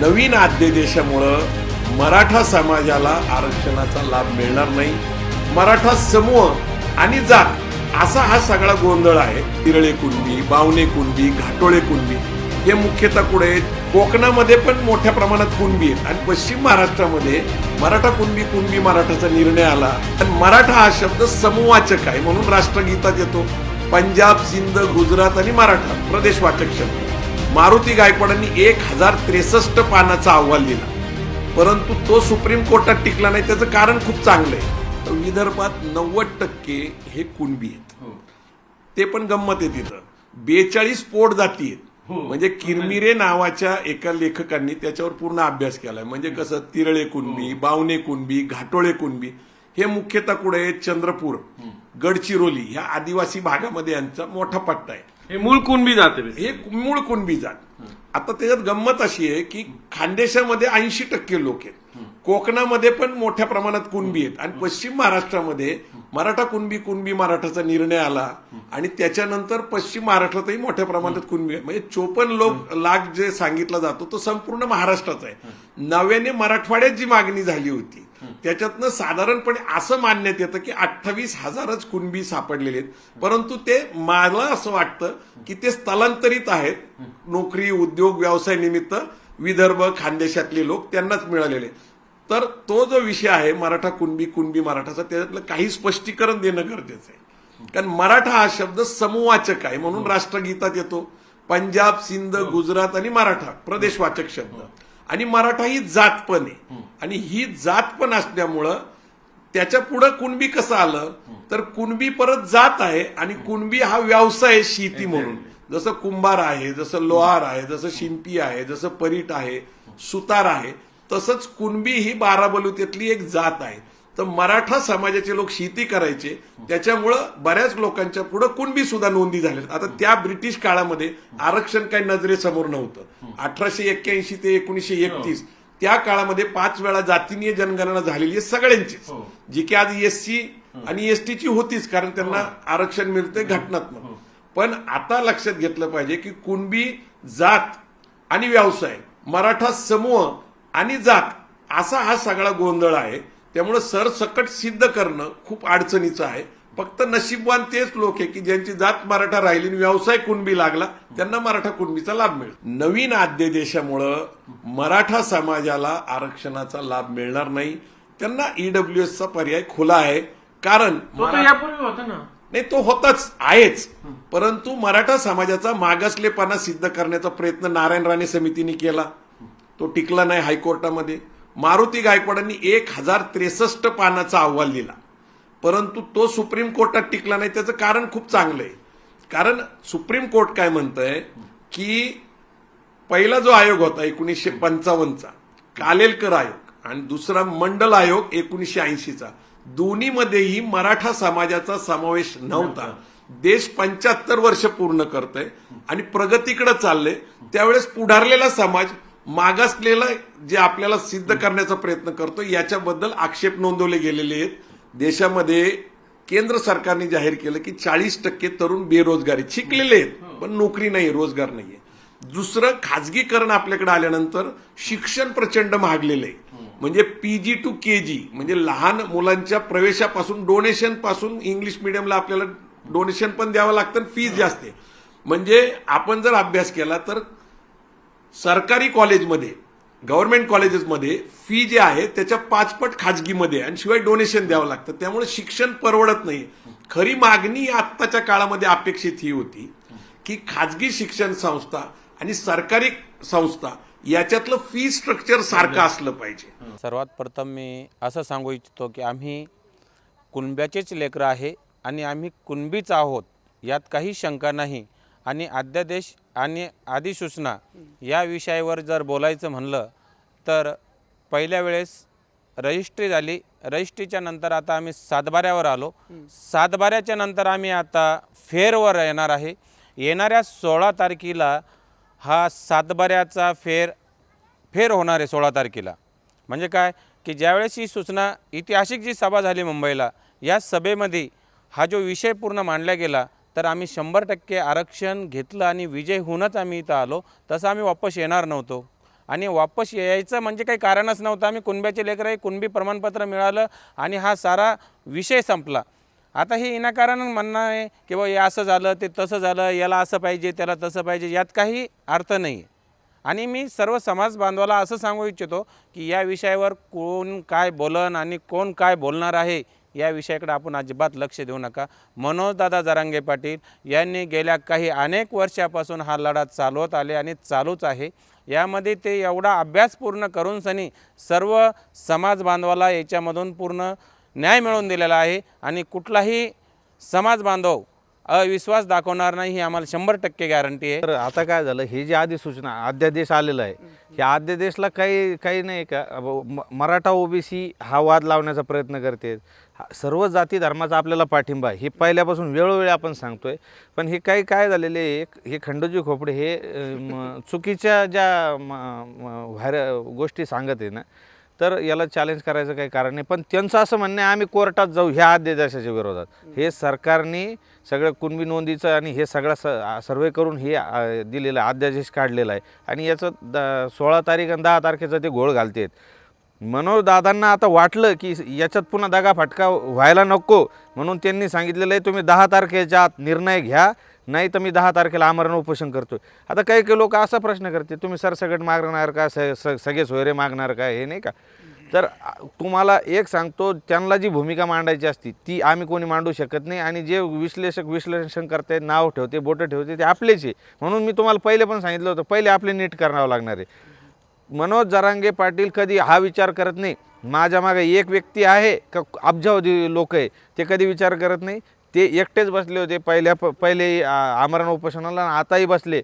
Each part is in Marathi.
नवीन अध्यादेशामुळं मराठा समाजाला आरक्षणाचा लाभ मिळणार नाही. मराठा समूह आणि जात असा हा सगळा गोंधळ आहे. तिरळे कुणबी बावणे कुणबी घाटोळे कुणबी हे मुख्यतः कुठे आहेत? कोकणामध्ये पण मोठ्या प्रमाणात कुणबी आहेत. आणि पश्चिम महाराष्ट्रामध्ये मराठा कुणबी कुणबी मराठाचा निर्णय आला. आणि मराठा हा शब्द समूहवाचक आहे म्हणून राष्ट्रगीतात येतो. पंजाब सिंध गुजरात आणि मराठा प्रदेशवाचक शब्द. मारुती गायकवाडांनी एक हजार त्रेसष्ट पानाचा अहवाल दिला. परंतु तो सुप्रीम कोर्टात टिकला नाही त्याचं कारण खूप चांगलं आहे. तर विदर्भात नव्वद टक्के हे कुणबी आहेत. ते पण गंमत आहे तिथं. बेचाळीस पोट जाती आहेत. म्हणजे किरमिरे नावाच्या एका लेखकांनी त्याच्यावर पूर्ण अभ्यास केलाय. म्हणजे कसं तिरळे कुणबी बावणे कुणबी घाटोळे कुणबी हे मुख्यतः कुठे आहेत? चंद्रपूर गडचिरोली ह्या आदिवासी भागामध्ये यांचा मोठा पट्टा आहे. हे मूळ कुणबी जाते हे मूळ कुणबी जात. आता त्याच्यात गंमत अशी आहे की खानदेशामध्ये ऐंशी टक्के लोक आहेत. कोकणामध्ये पण मोठ्या प्रमाणात कुणबी आहेत. आणि पश्चिम महाराष्ट्रामध्ये मराठा कुणबी कुणबी मराठाचा निर्णय आला. आणि त्याच्यानंतर पश्चिम महाराष्ट्रातही मोठ्या प्रमाणात कुणबी आहे म्हणजे चोपन्न लोक लाख जे सांगितला जातो तो संपूर्ण महाराष्ट्राचा आहे. नव्याने मराठवाड्यात जी मागणी झाली होती त्याच्यातनं साधारणपणे असं मानण्यात येतं की अठ्ठावीस हजारच कुणबी सापडलेले आहेत. परंतु ते मला असं वाटतं की ते स्थलांतरित आहेत. नोकरी उद्योग व्यवसाय निमित्त विदर्भ खानदेशातले लोक त्यांनाच मिळालेले तर तो जो विषय आहे मराठा कुणबी कुणबी मराठाचा त्याच्यातलं काही स्पष्टीकरण देणं गरजेचं आहे. कारण मराठा हा शब्द समूहवाचक आहे. म्हणून राष्ट्रगीतात येतो पंजाब सिंध गुजरात आणि मराठा प्रदेशवाचक शब्द. आणि मराठा ही जात पण आहे. आणि ही जात पण असल्यामुळं त्याच्या पुढं कुणबी कसं आलं तर कुणबी परत जात आहे आणि कुणबी हा व्यवसाय आहे शेती म्हणून. जसं कुंभार आहे जसं लोहार आहे जसं शिंपी आहे जसं परीट आहे सुतार आहे तसंच कुणबी ही बाराबलुत्यातली एक जात आहे. तर मराठा समाजाचे लोक शेती करायचे त्याच्यामुळं बऱ्याच लोकांच्या पुढे कुणबी सुद्धा नोंदी झाल्या आता त्या ब्रिटिश काळामध्ये आरक्षण काही नजरेसमोर नव्हतं. अठराशे एक्क्याऐंशी ते एकोणीशे एकतीस त्या काळामध्ये पाच वेळा जातीनीय जनगणना झालेली आहे सगळ्यांचीच. जी की आज एससी आणि एसटीची होतीच कारण त्यांना आरक्षण मिळतंय घटनात्मक. पण आता लक्षात घेतलं पाहिजे की कुणबी जात आणि व्यवसाय मराठा समूह आणि जात असा हा सगळा गोंधळ आहे. त्यामुळे सरसकट सिद्ध करणं खूप अडचणीचं आहे. फक्त नशीबवान तेच लोक आहे की ज्यांची जात मराठा राहिली आणि व्यवसाय कुणबी लागला त्यांना मराठा कुणबीचा लाभ मिळेल नवीन अध्यादेशामुळं मराठा समाजाला आरक्षणाचा लाभ मिळणार नाही. त्यांना ईडब्ल्यू चा पर्याय खुला आहे. कारण यापूर्वी होता ना. नाही तो होताच आहेच. परंतु मराठा समाजाचा मागासलेपणा सिद्ध करण्याचा प्रयत्न नारायण राणे समितीने केला. तो टिकला नाही हायकोर्टामध्ये. मारुती गायकवाडांनी एक हजार त्रेसष्ट पानाचा अहवाल दिला. परंतु तो सुप्रीम कोर्टात टिकला नाही त्याचं कारण खूप चांगलं आहे. कारण सुप्रीम कोर्ट काय म्हणतंय की पहिला जो आयोग होता एकोणीसशे पंचावन्नचा कालेलकर आयोग आणि दुसरा मंडल आयोग एकोणीसशे ऐंशीचा दोन्हीमध्येही मराठा समाजाचा समावेश नव्हता. देश पंच्याहत्तर वर्ष पूर्ण करतोय आणि प्रगतीकडे चाललंय. त्यावेळेस पुढारलेला समाज मागासलेला जे आपल्याला सिद्ध करण्याचा प्रयत्न करतो याच्याबद्दल आक्षेप नोंदवले गेलेले आहेत. देशामध्ये केंद्र सरकारने जाहीर केलं की चाळीस टक्के तरुण बेरोजगारी शिकलेले आहेत पण नोकरी नाही रोजगार नाहीये दुसरं खाजगीकरण आपल्याकडे आल्यानंतर शिक्षण प्रचंड महागलेलं आहे. म्हणजे पीजी टू के जी म्हणजे लहान मुलांच्या प्रवेशापासून डोनेशनपासून इंग्लिश मिडियमला आपल्याला डोनेशन पण द्यावं लागतं फीज जास्त आहे. म्हणजे आपण जर अभ्यास केला तर सरकारी कॉलेजमध्ये गव्हर्नमेंट कॉलेजेसमध्ये फी जी आहे त्याच्या पाचपट खाजगीमध्ये आणि शिवाय डोनेशन द्यावं लागतं. त्यामुळे शिक्षण परवडत नाही. खरी मागणी आत्ताच्या काळामध्ये अपेक्षित ही होती की खाजगी शिक्षण संस्था आणि सरकारी संस्था याच्यातलं फी स्ट्रक्चर सारखं असलं पाहिजे. सर्वात प्रथम मी असं सांगू इच्छितो की आम्ही कुणब्याचेच लेकरं आहे आणि आम्ही कुणबीच आहोत यात काही शंका नाही. आणि अध्यादेश आणि अधिसूचना या विषयावर जर बोलायचं म्हणलं तर पहिल्या वेळेस रजिस्ट्री झाली. रजिस्ट्रीच्या नंतर आता आम्ही सातबाऱ्यावर आलो. सातबाऱ्याच्या नंतर आम्ही आता फेरवर येणार आहे. येणाऱ्या सोळा तारखेला हा सातबाऱ्याचा फेर फेर होणार आहे सोळा तारखेला. म्हणजे काय? की ज्यावेळेस ही सूचना ऐतिहासिक जी सभा झाली मुंबईला या सभेमध्ये हा जो विषय पूर्ण मांडला गेला तर आम्ही शंभर टक्के आरक्षण घेतलं आणि विजय होऊनच आम्ही इथं आलो. तसं आम्ही वापस येणार नव्हतो. आणि वापस यायचं म्हणजे काही कारणच नव्हतं. आम्ही कुणब्याचे लेकर आहे कुणबी प्रमाणपत्र मिळालं आणि हा सारा विषय संपला. आता हे विनाकारण म्हणणं आहे की बा हे असं झालं ते तसं झालं याला असं पाहिजे त्याला तसं पाहिजे यात काही अर्थ नाही. आहे आणि मी सर्व समाज बांधवाला असं सांगू इच्छितो की या विषयावर कोण काय बोलन आणि कोण काय बोलणार आहे या विषयाकडे आपण अजिबात लक्ष देऊ नका. मनोजदादा जरांगे पाटील यांनी गेल्या काही अनेक वर्षापासून हा लढा चालवत आले आणि चालूच आहे. यामध्ये ते एवढा अभ्यास पूर्ण करून सनी सर्व समाज बांधवाला याच्यामधून पूर्ण न्याय मिळवून दिलेला आहे आणि कुठलाही समाज बांधव अविश्वास दाखवणार नाही ही आम्हाला शंभर टक्के गॅरंटी आहे. तर आता काय झालं हे जे अधिसूचना अध्यादेश आलेला आहे ह्या अध्यादेशला काही काही नाही का म- मराठा ओबीसी हा वाद लावण्याचा प्रयत्न करते. हा- सर्व जाती धर्माचा आपल्याला पाठिंबा आहे हे पहिल्यापासून वेळोवेळी आपण सांगतोय. पण हे काही काय झालेले आहे, एक हे खंडोजी खोपडे हे अ, म, चुकीच्या ज्या म- म- व्हायर गोष्टी सांगत आहे ना तर याला चॅलेंज करायचं काही कारण नाही. पण त्यांचं असं म्हणणं आहे आम्ही कोर्टात जाऊ ह्या अध्यादेशाच्या विरोधात. हे सरकारने सगळं कुणबी नोंदीचं आणि हे सगळं स सर्वे करून हे दिलेलं अध्यादेश काढलेला आहे. आणि याचं द सोळा तारीख आणि दहा तारखेचं ते घोळ घालतेत. मनोजदादांना आता वाटलं की याच्यात पुन्हा दगा फटका व्हायला नको म्हणून त्यांनी सांगितलेलं आहे तुम्ही दहा तारखेच्या आत निर्णय घ्या. नाही तर मी दहा तारखेला आमरण उपोषण करतोय. आता काही काही लोक असा प्रश्न करते तुम्ही सरसगट मागणार का स स- सगळे सोयरे मागणार का हे नाही का? तर तुम्हाला एक सांगतो त्यांना जी भूमिका मांडायची असती ती आम्ही कोणी मांडू शकत नाही आणि जे विश्लेषक विश्लेषण करते नाव ठेवते बोटं ठेवते ते आपलेच आहे. म्हणून मी तुम्हाला पहिले पण सांगितलं होतं पहिले आपले नीट करावं लागणार आहे. मनोज जरांगे पाटील कधी हा विचार करत नाही. माझ्या मागे एक व्यक्ती आहे का अब्जावधी लोक आहे ते कधी विचार करत नाही. ते एकटेच बसले होते. पहिल्या प पहिले आमरण उपोषणाला आणि आताही बसले.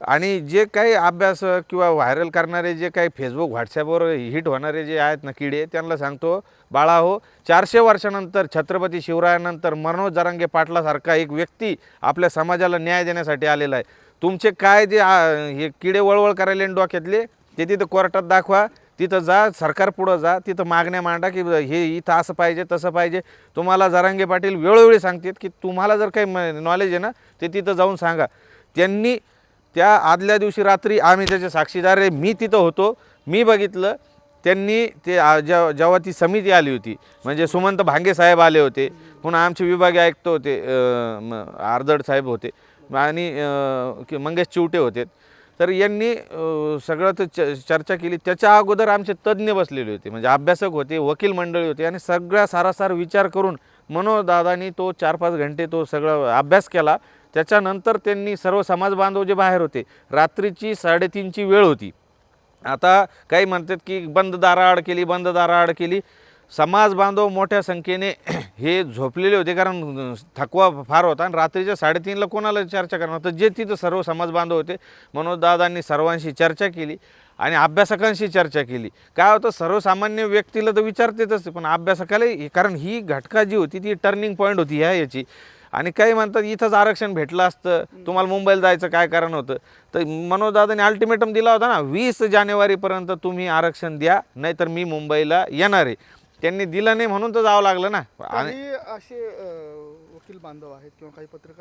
आणि जे काही अभ्यास किंवा व्हायरल करणारे जे काही फेसबुक व्हॉट्सॲपवर हिट होणारे जे आहेत ना किडे त्यांना सांगतो बाळा हो चारशे वर्षानंतर छत्रपती शिवरायानंतर मनोज जरांगे पाटलासारखा एक व्यक्ती आपल्या समाजाला न्याय देण्यासाठी आलेला आहे. तुमचे काय जे हे किडे वळवळ करायले डोक्यातले ते तिथं कोर्टात दाखवा. तिथं जा सरकार पुढं जा तिथं मागण्या मांडा की हे इथं असं पाहिजे तसं पाहिजे. तुम्हाला जरांगे पाटील वेळोवेळी सांगतात की तुम्हाला जर काही नॉलेज आहे ना ते तिथं जाऊन सांगा. त्यांनी त्या आदल्या दिवशी रात्री आम्ही त्याचे साक्षीदार आहे मी तिथं होतो मी बघितलं त्यांनी ते जेव्हा जेव्हा ती समिती आली होती म्हणजे सुमंत भांगे साहेब आले होते पुन्हा आमचे विभागीय आयुक्त होते आर्दड साहेब होते आणि मंगेश चिवटे होते. तर यांनी सगळं तर च चर्चा केली. त्याच्या अगोदर आमचे तज्ज्ञ बसलेले होते. म्हणजे अभ्यासक होते वकील मंडळी होते आणि सगळ्या सारासार विचार करून मनोदादानी तो चार पाच घंटे तो सगळं अभ्यास केला. त्याच्यानंतर त्यांनी सर्व समाज बांधव जे बाहेर होते रात्रीची साडेतीनची वेळ होती. आता काही म्हणतात की बंद दाराआड केली बंद दाराआड केली. समाज बांधव मोठ्या संख्येने हे झोपलेले होते कारण थकवा फार होता. आणि रात्रीच्या साडेतीनला कोणाला चर्चा करणार? तर जे तिथं सर्व समाज बांधव होते मनोजदादांनी सर्वांशी चर्चा केली आणि अभ्यासकांशी चर्चा केली. काय होतं सर्वसामान्य व्यक्तीला तर विचारतेच पण अभ्यासकाला कारण ही घटका जी होती ती टर्निंग पॉईंट होती ह्या याची. आणि काही म्हणतात इथंच आरक्षण भेटलं असतं तुम्हाला मुंबईला जायचं काय कारण होतं? तर मनोजदादांनी अल्टिमेटम दिला होता ना वीस जानेवारीपर्यंत तुम्ही आरक्षण द्या नाहीतर मी मुंबईला येणार आहे. त्यांनी दिलं नाही म्हणून तर जावं लागलं ना. आणि असे अ, वकील बांधव आहेत किंवा काही पत्रकार